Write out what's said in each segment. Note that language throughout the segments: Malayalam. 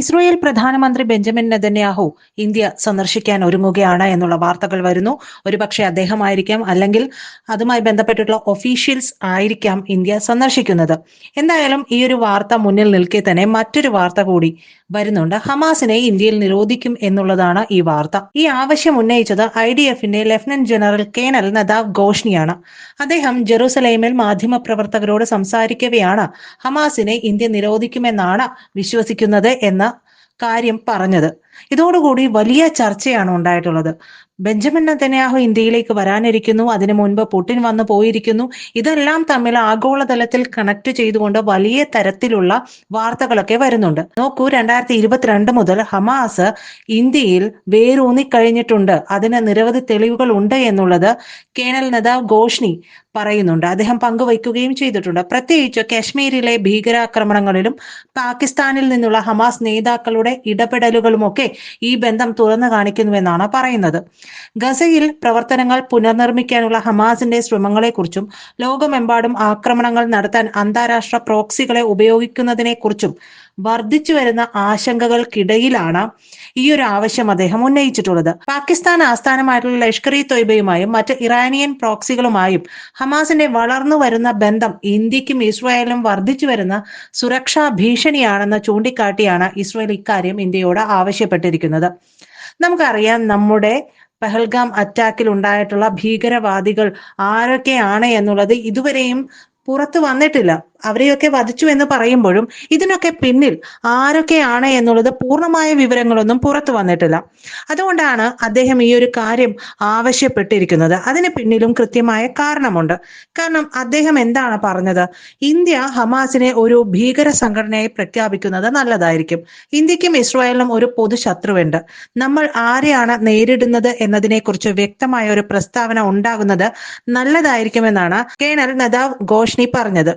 ഇസ്രയേൽ പ്രധാനമന്ത്രി ബെഞ്ചമിൻ നെതന്യാഹു ഇന്ത്യ സന്ദർശിക്കാൻ ഒരുങ്ങുകയാണ് എന്നുള്ള വാർത്തകൾ വരുന്നു. ഒരുപക്ഷെ അദ്ദേഹമായിരിക്കാം അല്ലെങ്കിൽ അതുമായി ബന്ധപ്പെട്ടിട്ടുള്ള ഒഫീഷ്യൽസ് ആയിരിക്കാം ഇന്ത്യ സന്ദർശിക്കുന്നത്. എന്തായാലും ഈ ഒരു വാർത്ത മുന്നിൽ നിൽക്കെ തന്നെ മറ്റൊരു വാർത്ത കൂടി വരുന്നുണ്ട്. ഹമാസിനെ ഇന്ത്യയിൽ നിരോധിക്കും എന്നുള്ളതാണ് ഈ വാർത്ത. ഈ ആവശ്യം ഉന്നയിച്ചത് ഐ ഡി എഫിന്റെ ലഫ്റ്റനന്റ് ജനറൽ കേണൽ നദാവ് ഘോഷ്ണിയാണ് അദ്ദേഹം ജെറൂസലേമിൽ മാധ്യമപ്രവർത്തകരോട് സംസാരിക്കവെയാണ്. ഹമാസിനെ ഇന്ത്യ നിരോധിക്കുമെന്നാണ് വിശ്വസിക്കുന്നത് എന്ന കാര്യം പറഞ്ഞത്. ഇതോടുകൂടി വലിയ ചർച്ചയാണ് ഉണ്ടായിട്ടുള്ളത്. ബെഞ്ചമിൻ നെതന്യാഹു ഇന്ത്യയിലേക്ക് വരാനിരിക്കുന്നു അതിനു മുൻപ് പുടിൻ വന്നു പോയിരിക്കുന്നു. ഇതെല്ലാം തമ്മിൽ ആഗോളതലത്തിൽ കണക്ട് ചെയ്തുകൊണ്ട് വലിയ തരത്തിലുള്ള വാർത്തകളൊക്കെ വരുന്നുണ്ട്. നോക്കൂ രണ്ടായിരത്തി ഇരുപത്തിരണ്ട് മുതൽ ഹമാസ് ഇന്ത്യയിൽ വേരൂന്നി കഴിഞ്ഞിട്ടുണ്ട് അതിന് നിരവധി തെളിവുകൾ ഉണ്ട് എന്നുള്ളത് കേണൽ നേതാവ് ഘോഷ്ണി പറയുന്നുണ്ട്. അദ്ദേഹം പങ്കുവയ്ക്കുകയും ചെയ്തിട്ടുണ്ട്. പ്രത്യേകിച്ച് കശ്മീരിലെ ഭീകരാക്രമണങ്ങളിലും പാകിസ്ഥാനിൽ നിന്നുള്ള ഹമാസ് നേതാക്കളുടെ ഇടപെടലുകളുമൊക്കെ ഈ ബന്ധം തുറന്നു കാണിക്കുന്നുവെന്നാണ് പറയുന്നത്. ഗസയിൽ പ്രവർത്തനങ്ങൾ പുനർനിർമ്മിക്കാനുള്ള ഹമാസിന്റെ ശ്രമങ്ങളെക്കുറിച്ചും ലോകമെമ്പാടും ആക്രമണങ്ങൾ നടത്താൻ അന്താരാഷ്ട്ര പ്രോക്സികളെ ഉപയോഗിക്കുന്നതിനെക്കുറിച്ചും വർദ്ധിച്ചു വരുന്ന ആശങ്കകൾക്കിടയിലാണ് ഈ ഒരു ആവശ്യം അദ്ദേഹം ഉന്നയിച്ചിട്ടുള്ളത്. പാകിസ്ഥാൻ ആസ്ഥാനമായിട്ടുള്ള ലഷ്കർ ഇ തൊയ്ബയുമായും മറ്റ് ഇറാനിയൻ പ്രോക്സികളുമായും ഹമാസിന്റെ വളർന്നു വരുന്ന ബന്ധം ഇന്ത്യക്കും ഇസ്രായേലും വർദ്ധിച്ചു വരുന്ന സുരക്ഷാ ഭീഷണിയാണെന്ന് ചൂണ്ടിക്കാട്ടിയാണ് ഇസ്രായേൽ ഇക്കാര്യം ഇന്ത്യയോട് ആവശ്യപ്പെട്ടിരിക്കുന്നത്. നമുക്കറിയാം നമ്മുടെ പെഹൽഗാം അറ്റാക്കിൽ ഉണ്ടായിട്ടുള്ള ഭീകരവാദികൾ ആരൊക്കെയാണ് എന്നുള്ളത് ഇതുവരെയും പുറത്തു വന്നിട്ടില്ല. അവരെയൊക്കെ വധിച്ചു എന്ന് പറയുമ്പോഴും ഇതിനൊക്കെ പിന്നിൽ ആരൊക്കെയാണ് എന്നുള്ളത് പൂർണമായ വിവരങ്ങളൊന്നും പുറത്തു വന്നിട്ടില്ല. അതുകൊണ്ടാണ് അദ്ദേഹം ഈ ഒരു കാര്യം ആവശ്യപ്പെട്ടിരിക്കുന്നത്. അതിന് പിന്നിലും കൃത്യമായ കാരണമുണ്ട്. കാരണം അദ്ദേഹം എന്താണ് പറഞ്ഞത്? ഇന്ത്യ ഹമാസിനെ ഒരു ഭീകര സംഘടനയായി പ്രഖ്യാപിക്കുന്നത് നല്ലതായിരിക്കും. ഇന്ത്യക്കും ഇസ്രായേലിനും ഒരു പൊതു ശത്രുവുണ്ട്. നമ്മൾ ആരെയാണ് നേരിടുന്നത് എന്നതിനെക്കുറിച്ച് വ്യക്തമായ ഒരു പ്രസ്താവന ഉണ്ടാകുന്നത് നല്ലതായിരിക്കുമെന്നാണ് കേണൽ നദാവ് ഘോഷ്ണി പറഞ്ഞത്.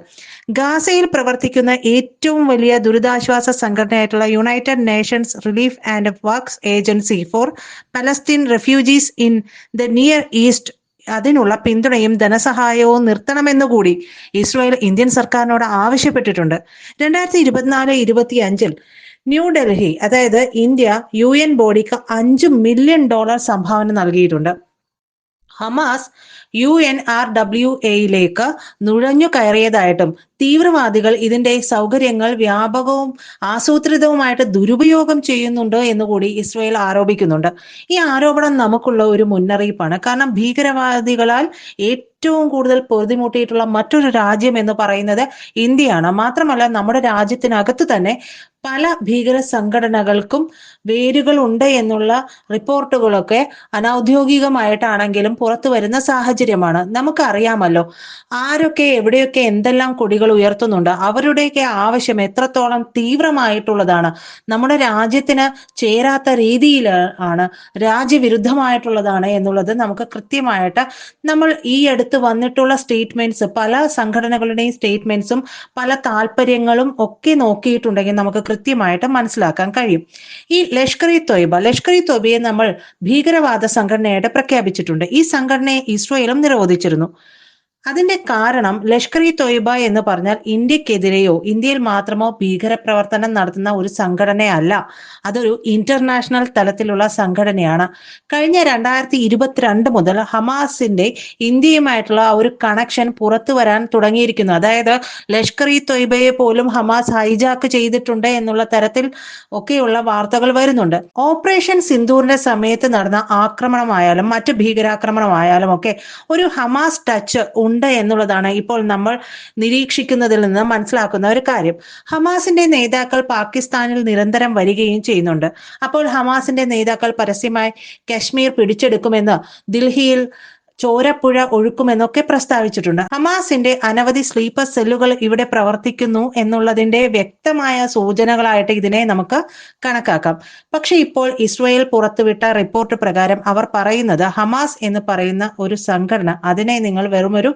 ഗാസയിൽ പ്രവർത്തിക്കുന്ന ഏറ്റവും വലിയ ദുരിതാശ്വാസ സംഘടനയായിട്ടുള്ള United Nations Relief and Works Agency for Palestine Refugees in the Near East അതിനുള്ള പിന്തുണയും ധനസഹായവും നിർത്തണമെന്നുകൂടി ഇസ്രായേൽ ഇന്ത്യൻ സർക്കാരിനോട് ആവശ്യപ്പെട്ടിട്ടുണ്ട്. രണ്ടായിരത്തി ഇരുപത്തിനാല് ഇരുപത്തി അഞ്ചിൽ ന്യൂഡൽഹി അതായത് ഇന്ത്യ യു എൻ ബോഡിക്ക് അഞ്ച് മില്യൺ ഡോളർ സംഭാവന നൽകിയിട്ടുണ്ട്. Hamas U N R W എയിലേക്ക് നുഴഞ്ഞു കയറിയതായിട്ടും തീവ്രവാദികൾ ഇതിന്റെ സൗകര്യങ്ങൾ വ്യാപകവും ആസൂത്രിതവുമായിട്ട് ദുരുപയോഗം ചെയ്യുന്നുണ്ട് എന്നുകൂടി ഇസ്രയേൽ ആരോപിക്കുന്നുണ്ട്. ഈ ആരോപണം നമുക്കുള്ള ഒരു മുന്നറിയിപ്പാണ്. കാരണം ഭീകരവാദികളാൽ ഏറ്റവും കൂടുതൽ പൊറുതിമുട്ടിയിട്ടുള്ള മറ്റൊരു രാജ്യം എന്ന് പറയുന്നത് ഇന്ത്യയാണ്. മാത്രമല്ല നമ്മുടെ രാജ്യത്തിനകത്ത് തന്നെ പല ഭീകര സംഘടനകൾക്കും വേരുകൾ ഉണ്ട് എന്നുള്ള റിപ്പോർട്ടുകളൊക്കെ അനൌദ്യോഗികമായിട്ടാണെങ്കിലും പുറത്തു വരുന്ന സാഹചര്യമാണ്. നമുക്കറിയാമല്ലോ ആരൊക്കെ എവിടെയൊക്കെ എന്തെല്ലാം കൊടികൾ ഉയർത്തുന്നുണ്ട് അവരുടെയൊക്കെ ആവശ്യം എത്രത്തോളം തീവ്രമായിട്ടുള്ളതാണ്. നമ്മുടെ രാജ്യത്തിന് ചേരാത്ത രീതിയിൽ ആണ് രാജ്യവിരുദ്ധമായിട്ടുള്ളതാണ് എന്നുള്ളത് നമുക്ക് കൃത്യമായിട്ട് നമ്മൾ ഈ അടുത്ത് വന്നിട്ടുള്ള സ്റ്റേറ്റ്മെന്റ്സ് പല സംഘടനകളുടെയും സ്റ്റേറ്റ്മെന്റ്സും പല താല്പര്യങ്ങളും ഒക്കെ നോക്കിയിട്ടുണ്ടെങ്കിൽ നമുക്ക് കൃത്യമായിട്ട് മനസ്സിലാക്കാൻ കഴിയും. ഈ ലഷ്കർ ഇ തൊയ്ബ ലഷ്കർ ഇ തൊയ്ബയെ നമ്മൾ ഭീകരവാദ സംഘടനയായിട്ട് പ്രഖ്യാപിച്ചിട്ടുണ്ട്. ഈ സംഘടനയെ ഇസ്രയേലും നിരോധിച്ചിരുന്നു. അതിന്റെ കാരണം ലഷ്കർ ഇ തൊയ്ബ എന്ന് പറഞ്ഞാൽ ഇന്ത്യക്കെതിരെയോ ഇന്ത്യയിൽ മാത്രമോ ഭീകരപ്രവർത്തനം നടത്തുന്ന ഒരു സംഘടനയല്ല. അതൊരു ഇന്റർനാഷണൽ തലത്തിലുള്ള സംഘടനയാണ്. കഴിഞ്ഞ രണ്ടായിരത്തി ഇരുപത്തിരണ്ട് മുതൽ ഹമാസിന്റെ ഇന്ത്യയുമായിട്ടുള്ള ഒരു കണക്ഷൻ പുറത്തു വരാൻ തുടങ്ങിയിരിക്കുന്നു. അതായത് ലഷ്കർ ഇ തൊയ്ബയെ പോലും ഹമാസ് ഹൈജാക്ക് ചെയ്തിട്ടുണ്ട് എന്നുള്ള തരത്തിൽ ഒക്കെയുള്ള വാർത്തകൾ വരുന്നുണ്ട്. ഓപ്പറേഷൻ സിന്ദൂറിന്റെ സമയത്ത് നടന്ന ആക്രമണമായാലും മറ്റ് ഭീകരാക്രമണമായാലും ഒക്കെ ഒരു ഹമാസ് ടച്ച് ഉണ്ട് എന്നുള്ളതാണ് ഇപ്പോൾ നമ്മൾ നിരീക്ഷിക്കുന്നതിൽ നിന്ന് മനസ്സിലാക്കുന്ന ഒരു കാര്യം. ഹമാസിന്റെ നേതാക്കൾ പാകിസ്ഥാനിൽ നിരന്തരം വരികയും ചെയ്യുന്നുണ്ട്. അപ്പോൾ ഹമാസിന്റെ നേതാക്കൾ പരസ്യമായി കശ്മീർ പിടിച്ചെടുക്കുമെന്ന് ദിൽഹിയിൽ ചോരപ്പുഴ ഒഴുക്കുമെന്നൊക്കെ പ്രസ്താവിച്ചിട്ടുണ്ട്. ഹമാസിന്റെ അനവധി സ്ലീപ്പർ സെല്ലുകൾ ഇവിടെ പ്രവർത്തിക്കുന്നു എന്നുള്ളതിന്റെ വ്യക്തമായ സൂചനകളായിട്ട് ഇതിനെ നമുക്ക് കണക്കാക്കാം. പക്ഷെ ഇപ്പോൾ ഇസ്രയേൽ പുറത്തുവിട്ട റിപ്പോർട്ട് പ്രകാരം അവർ പറയുന്നത് ഹമാസ് എന്ന് പറയുന്ന ഒരു സംഘടന അതിനെ നിങ്ങൾ വെറുമൊരു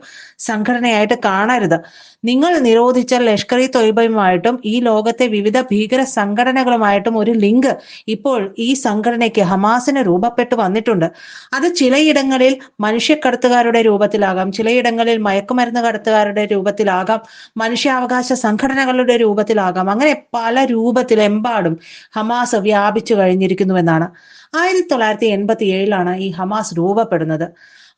സംഘടനയായിട്ട് കാണരുത്. നിങ്ങൾ നിരോധിച്ച ലഷ്കർ ഇ തൊയ്ബയുമായിട്ടും ഈ ലോകത്തെ വിവിധ ഭീകര സംഘടനകളുമായിട്ടും ഒരു ലിങ്ക് ഇപ്പോൾ ഈ സംഘടനയ്ക്ക് ഹമാസിന് രൂപപ്പെട്ടു വന്നിട്ടുണ്ട്. അത് ചിലയിടങ്ങളിൽ മനുഷ്യ മനുഷ്യക്കടത്തുകാരുടെ രൂപത്തിലാകാം. ചിലയിടങ്ങളിൽ മയക്കുമരുന്ന് കടത്തുകാരുടെ രൂപത്തിലാകാം. മനുഷ്യാവകാശ സംഘടനകളുടെ രൂപത്തിലാകാം. അങ്ങനെ പല രൂപത്തിലെമ്പാടും ഹമാസ് വ്യാപിച്ചു കഴിഞ്ഞിരിക്കുന്നുവെന്നാണ്. ആയിരത്തി തൊള്ളായിരത്തി എൺപത്തി ഏഴിലാണ് ഈ ഹമാസ് രൂപപ്പെടുന്നത്.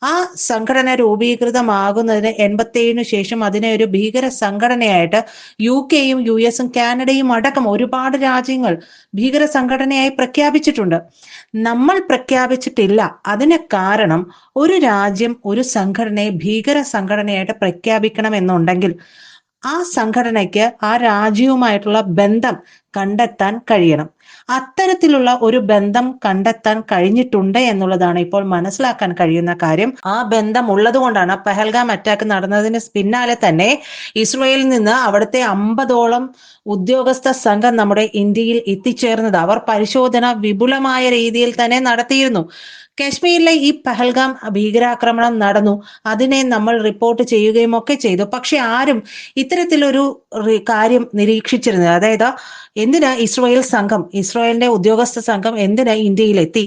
ആ സംഘടന രൂപീകൃതമാകുന്നതിന് എൺപത്തിയേഴിനു ശേഷം അതിനെ ഒരു ഭീകര സംഘടനയായിട്ട് യു കെയും യു എസും കാനഡയും അടക്കം ഒരുപാട് രാജ്യങ്ങൾ ഭീകര സംഘടനയായി പ്രഖ്യാപിച്ചിട്ടുണ്ട്. നമ്മൾ പ്രഖ്യാപിച്ചിട്ടില്ല. അതിന് കാരണം ഒരു രാജ്യം ഒരു സംഘടനയെ ഭീകര സംഘടനയായിട്ട് പ്രഖ്യാപിക്കണം എന്നുണ്ടെങ്കിൽ ആ സംഘടനയ്ക്ക് ആ രാജ്യവുമായിട്ടുള്ള ബന്ധം കണ്ടെത്താൻ കഴിയണം. അത്തരത്തിലുള്ള ഒരു ബന്ധം കണ്ടെത്താൻ കഴിഞ്ഞിട്ടുണ്ട് എന്നുള്ളതാണ് ഇപ്പോൾ മനസ്സിലാക്കാൻ കഴിയുന്ന കാര്യം. ആ ബന്ധം ഉള്ളത് കൊണ്ടാണ് പെഹൽഗാം അറ്റാക്ക് നടന്നതിന് പിന്നാലെ തന്നെ ഇസ്രയേലിൽ നിന്ന് അവിടുത്തെ അമ്പതോളം ഉദ്യോഗസ്ഥ സംഘം നമ്മുടെ ഇന്ത്യയിൽ എത്തിച്ചേർന്നത്. അവർ പരിശോധന വിപുലമായ രീതിയിൽ തന്നെ നടത്തിയിരുന്നു. കശ്മീരിലെ ഈ പഹൽഗാം ഭീകരാക്രമണം നടന്നു. അതിനെ നമ്മൾ റിപ്പോർട്ട് ചെയ്യുകയും ഒക്കെ ചെയ്തു. പക്ഷെ ആരും ഇത്തരത്തിലൊരു കാര്യം നിരീക്ഷിച്ചിരുന്നത് അതായത് എന്തിന് ഇസ്രായേൽ സംഘം ഇസ്രായേലിന്റെ ഉദ്യോഗസ്ഥ സംഘം എന്തിനാ ഇന്ത്യയിലെത്തി?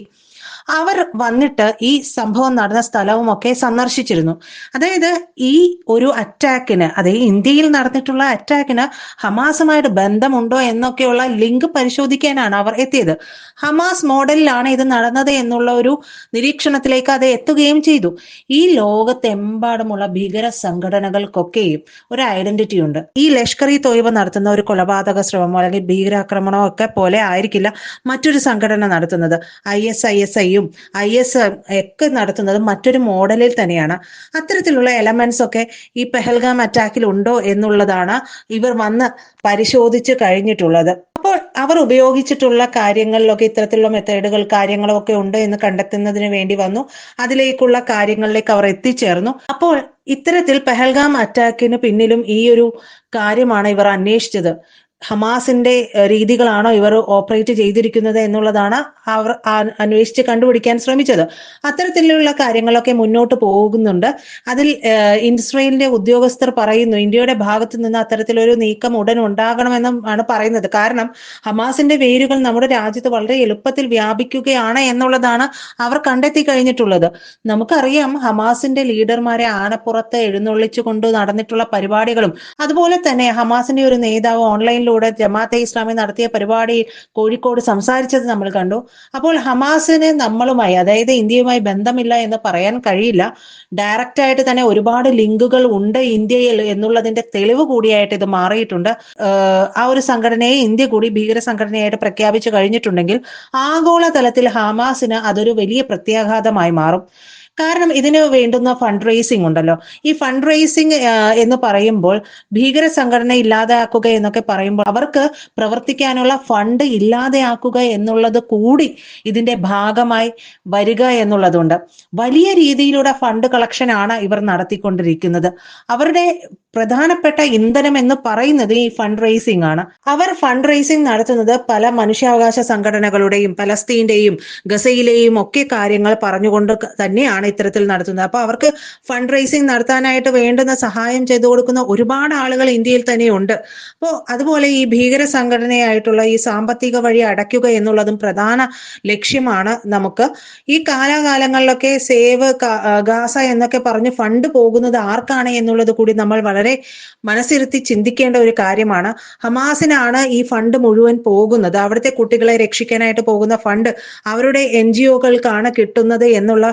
അവർ വന്നിട്ട് ഈ സംഭവം നടന്ന സ്ഥലവും ഒക്കെ സന്ദർശിച്ചിരുന്നു. അതായത് ഈ ഒരു അറ്റാക്കിന് അതായത് ഇന്ത്യയിൽ നടന്നിട്ടുള്ള അറ്റാക്കിന് ഹമാസുമായിട്ട് ബന്ധമുണ്ടോ എന്നൊക്കെയുള്ള ലിങ്ക് പരിശോധിക്കാനാണ് അവർ എത്തിയത്. ഹമാസ് മോഡലിലാണ് ഇത് നടന്നത് എന്നുള്ള ഒരു നിരീക്ഷണത്തിലേക്ക് അത് എത്തുകയും ചെയ്തു. ഈ ലോകത്തെമ്പാടുമുള്ള ഭീകര സംഘടനകൾക്കൊക്കെയും ഒരു ഐഡന്റിറ്റി ഉണ്ട്. ഈ ലഷ്കർ ഇ തോയ്ബ നടത്തുന്ന ഒരു കൊലപാതക ശ്രമമോ അല്ലെങ്കിൽ ഭീകരാക്രമണമോ ഒക്കെ പോലെ ആയിരിക്കില്ല മറ്റൊരു സംഘടന നടത്തുന്നത്. ഐ എസ് ഐ എസ് ഐയും ഐ എസ് ഒക്കെ നടത്തുന്നത് മറ്റൊരു മോഡലിൽ തന്നെയാണ്. അത്തരത്തിലുള്ള എലമെന്റ്സ് ഒക്കെ ഈ പെഹൽഗാം അറ്റാക്കിൽ ഉണ്ടോ എന്നുള്ളതാണ് ഇവർ വന്ന് പരിശോധിച്ച് കഴിഞ്ഞിട്ടുള്ളത്. അപ്പോൾ അവർ ഉപയോഗിച്ചിട്ടുള്ള കാര്യങ്ങളിലൊക്കെ ഇത്തരത്തിലുള്ള മെത്തേഡുകൾ കാര്യങ്ങളൊക്കെ ഉണ്ട് എന്ന് കണ്ടെത്തുന്നതിന് വേണ്ടി വന്നു. അതിലേക്കുള്ള കാര്യങ്ങളിലേക്ക് അവർ എത്തിച്ചേർന്നു. അപ്പോൾ ഇത്തരത്തിൽ പെഹൽഗാം അറ്റാക്കിന് പിന്നിലും ഈ ഒരു കാര്യമാണ് ഇവർ അന്വേഷിച്ചത്. ഹമാസിന്റെ രീതികളാണോ ഇവർ ഓപ്പറേറ്റ് ചെയ്തിരിക്കുന്നത് എന്നുള്ളതാണ് അവർ അന്വേഷിച്ച് കണ്ടുപിടിക്കാൻ ശ്രമിച്ചത്. അത്തരത്തിലുള്ള കാര്യങ്ങളൊക്കെ മുന്നോട്ട് പോകുന്നുണ്ട്. അതിൽ ഇസ്രയേലിന്റെ ഉദ്യോഗസ്ഥർ പറയുന്നു ഇന്ത്യയുടെ ഭാഗത്ത് നിന്ന് അത്തരത്തിലൊരു നീക്കം ഉടൻ ഉണ്ടാകണമെന്നും ആണ് പറയുന്നത്. കാരണം ഹമാസിന്റെ വേരുകൾ നമ്മുടെ രാജ്യത്ത് വളരെ എളുപ്പത്തിൽ വ്യാപിക്കുകയാണ് എന്നുള്ളതാണ് അവർ കണ്ടെത്തി കഴിഞ്ഞിട്ടുള്ളത്. നമുക്കറിയാം ഹമാസിന്റെ ലീഡർമാരെ ആനപ്പുറത്ത് എഴുന്നള്ളിച്ചു കൊണ്ട് നടന്നിട്ടുള്ള പരിപാടികളും അതുപോലെ തന്നെ ഹമാസിന്റെ ഒരു നേതാവ് ഓൺലൈനിലൂടെ ജമാഅത്തെ ഇസ്ലാമി നടത്തിയ പരിപാടി കോഴിക്കോട് സംസാരിച്ചത് നമ്മൾ കണ്ടു. അപ്പോൾ ഹമാസിന് നമ്മളുമായി അതായത് ഇന്ത്യയുമായി ബന്ധമില്ല എന്ന് പറയാൻ കഴിയില്ല. ഡയറക്റ്റ് ആയിട്ട് തന്നെ ഒരുപാട് ലിങ്കുകൾ ഉണ്ട് ഇന്ത്യയിൽ എന്നുള്ളതിന്റെ തെളിവ് കൂടിയായിട്ട് ഇത് മാറിയിട്ടുണ്ട്. ആ ഒരു സംഘടനയെ ഇന്ത്യ കൂടി ഭീകര സംഘടനയായിട്ട് പ്രഖ്യാപിച്ചു കഴിഞ്ഞിട്ടുണ്ടെങ്കിൽ ആഗോളതലത്തിൽ ഹമാസിന് അതൊരു വലിയ പ്രത്യാഘാതമായി മാറും. കാരണം ഇതിന് വേണ്ടുന്ന ഫണ്ട് റേസിംഗ് ഉണ്ടല്ലോ. ഈ ഫണ്ട് റേസിംഗ് എന്ന് പറയുമ്പോൾ ഭീകര സംഘടന ഇല്ലാതെയാക്കുക എന്നൊക്കെ പറയുമ്പോൾ അവർക്ക് പ്രവർത്തിക്കാനുള്ള ഫണ്ട് ഇല്ലാതെയാക്കുക എന്നുള്ളത് കൂടി ഇതിന്റെ ഭാഗമായി വരിക എന്നുള്ളതുണ്ട്. വലിയ രീതിയിലൂടെ ഫണ്ട് കളക്ഷൻ ആണ് ഇവർ നടത്തിക്കൊണ്ടിരിക്കുന്നത്. അവരുടെ പ്രധാനപ്പെട്ട ഇന്ധനം എന്ന് പറയുന്നത് ഈ ഫണ്ട് റേസിംഗ് ആണ്. അവർ ഫണ്ട് റേസിംഗ് നടത്തുന്നത് പല മനുഷ്യാവകാശ സംഘടനകളുടെയും പലസ്തീന്റെയും ഗസയിലെയും ഒക്കെ കാര്യങ്ങൾ പറഞ്ഞുകൊണ്ട് തന്നെയാണ് ഇത്തരത്തിൽ നടത്തുന്നത്. അപ്പൊ അവർക്ക് ഫണ്ട് റേസിംഗ് നടത്താനായിട്ട് വേണ്ടുന്ന സഹായം ചെയ്തു കൊടുക്കുന്ന ഒരുപാട് ആളുകൾ ഇന്ത്യയിൽ തന്നെയുണ്ട്. അപ്പോൾ അതുപോലെ ഈ ഭീകര സംഘടനയായിട്ടുള്ള ഈ സാമ്പത്തിക വഴി അടയ്ക്കുക എന്നുള്ളതും പ്രധാന ലക്ഷ്യമാണ് നമുക്ക്. ഈ കാലാകാലങ്ങളിലൊക്കെ സേവ് ഗാസ എന്നൊക്കെ പറഞ്ഞ് ഫണ്ട് പോകുന്നത് ആർക്കാണ് എന്നുള്ളത് കൂടി നമ്മൾ വളരെ മനസ്സിരുത്തി ചിന്തിക്കേണ്ട ഒരു കാര്യമാണ്. ഹമാസിനാണ് ഈ ഫണ്ട് മുഴുവൻ പോകുന്നത്. അവിടുത്തെ കുട്ടികളെ രക്ഷിക്കാനായിട്ട് പോകുന്ന ഫണ്ട് അവരുടെ എൻ ജി ഒകൾക്കാണ് കിട്ടുന്നത് എന്നുള്ള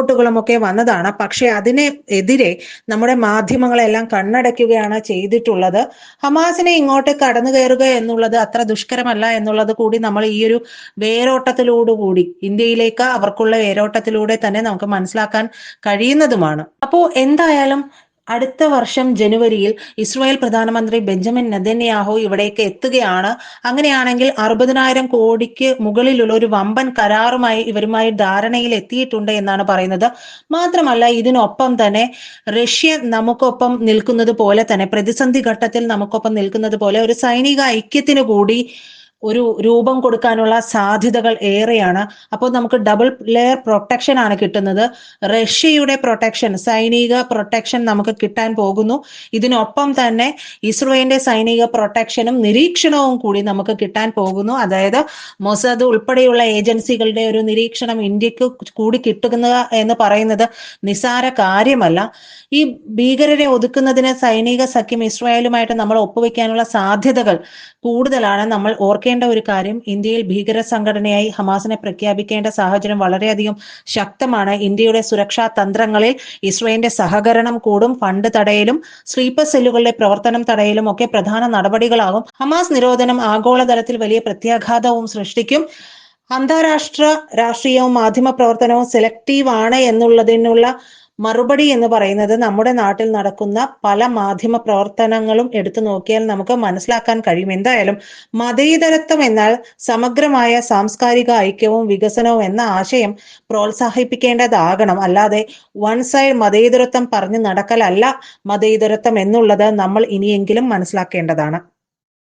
റിപ്പോർട്ടുകളും ഒക്കെ വന്നതാണ്. പക്ഷെ അതിനെ എതിരെ നമ്മുടെ മാധ്യമങ്ങളെല്ലാം കണ്ണടയ്ക്കുകയാണ് ചെയ്തിട്ടുള്ളത്. ഹമാസിനെ ഇങ്ങോട്ട് കടന്നു കയറുക എന്നുള്ളത് അത്ര ദുഷ്കരമല്ല എന്നുള്ളത് കൂടി നമ്മൾ ഈ ഒരു വേരോട്ടത്തിലൂടുകൂടി ഇന്ത്യയിലേക്ക് അവർക്കുള്ള വേരോട്ടത്തിലൂടെ തന്നെ നമുക്ക് മനസ്സിലാക്കാൻ കഴിയുന്നതുമാണ്. അപ്പോ എന്തായാലും അടുത്ത വർഷം ജനുവരിയിൽ ഇസ്രായേൽ പ്രധാനമന്ത്രി ബെഞ്ചമിൻ നെതന്യാഹു ഇവിടേക്ക് എത്തുകയാണ്. അങ്ങനെയാണെങ്കിൽ അറുപതിനായിരം കോടിക്ക് മുകളിലുള്ള ഒരു വമ്പൻ കരാറുമായി ഇവരുമായി ധാരണയിൽ എത്തിയിട്ടുണ്ട് എന്നാണ് പറയുന്നത്. മാത്രമല്ല ഇതിനൊപ്പം തന്നെ റഷ്യ നമുക്കൊപ്പം നിൽക്കുന്നത് പോലെ തന്നെ പ്രതിസന്ധി ഘട്ടത്തിൽ നമുക്കൊപ്പം നിൽക്കുന്നത് പോലെ ഒരു സൈനിക ഐക്യത്തിന് കൂടി ഒരു രൂപം കൊടുക്കാനുള്ള സാധ്യതകൾ ഏറെയാണ്. അപ്പോൾ നമുക്ക് ഡബിൾ ലെയർ പ്രൊട്ടക്ഷൻ ആണ് കിട്ടുന്നത്. റഷ്യയുടെ പ്രൊട്ടക്ഷൻ സൈനിക പ്രൊട്ടക്ഷൻ നമുക്ക് കിട്ടാൻ പോകുന്നു. ഇതിനൊപ്പം തന്നെ ഇസ്രോയിന്റെ സൈനിക പ്രൊട്ടക്ഷനും നിരീക്ഷണവും കൂടി നമുക്ക് കിട്ടാൻ പോകുന്നു. അതായത് മൊസാദ് ഉൾപ്പെടെയുള്ള ഏജൻസികളുടെ ഒരു നിരീക്ഷണം ഇന്ത്യയ്ക്ക് കൂടി കിട്ടുക എന്ന് പറയുന്നത് നിസാര കാര്യമല്ല. ഈ ഭീകരരെ ഒതുക്കുന്നതിന് സൈനിക സഖ്യം ഇസ്രായേലുമായിട്ട് നമ്മൾ ഒപ്പുവെക്കാനുള്ള സാധ്യതകൾ കൂടുതലാണ്. നമ്മൾ ഓർക്കേണ്ട ഒരു കാര്യം ഇന്ത്യയിൽ ഭീകര സംഘടനയായി ഹമാസിനെ പ്രഖ്യാപിക്കേണ്ട സാഹചര്യം വളരെയധികം ശക്തമാണ്. ഇന്ത്യയുടെ സുരക്ഷാ തന്ത്രങ്ങളിൽ ഇസ്രയേലിന്റെ സഹകരണം കൂടും ഫണ്ട് തടയലും സ്ലീപ്പർ സെല്ലുകളുടെ പ്രവർത്തനം തടയലും ഒക്കെ പ്രധാന നടപടികളാകും. ഹമാസ് നിരോധനം ആഗോളതലത്തിൽ വലിയ പ്രത്യാഘാതവും സൃഷ്ടിക്കും. അന്താരാഷ്ട്ര രാഷ്ട്രീയവും മാധ്യമ പ്രവർത്തനവും സെലക്റ്റീവ് ആണ് എന്നുള്ളതിനുള്ള മറുപടി എന്ന് പറയുന്നത് നമ്മുടെ നാട്ടിൽ നടക്കുന്ന പല മാധ്യമ പ്രവർത്തനങ്ങളും എടുത്തു നോക്കിയാൽ നമുക്ക് മനസ്സിലാക്കാൻ കഴിയും. എന്തായാലും മതേതരത്വം എന്നാൽ സമഗ്രമായ സാംസ്കാരിക ഐക്യവും വികസനവും എന്ന ആശയം പ്രോത്സാഹിപ്പിക്കേണ്ടതാകണം. അല്ലാതെ വൺ സൈഡ് മതേതരത്വം പറഞ്ഞു നടക്കലല്ല മതേതരത്വം എന്നുള്ളത് നമ്മൾ ഇനിയെങ്കിലും മനസ്സിലാക്കേണ്ടതാണ്.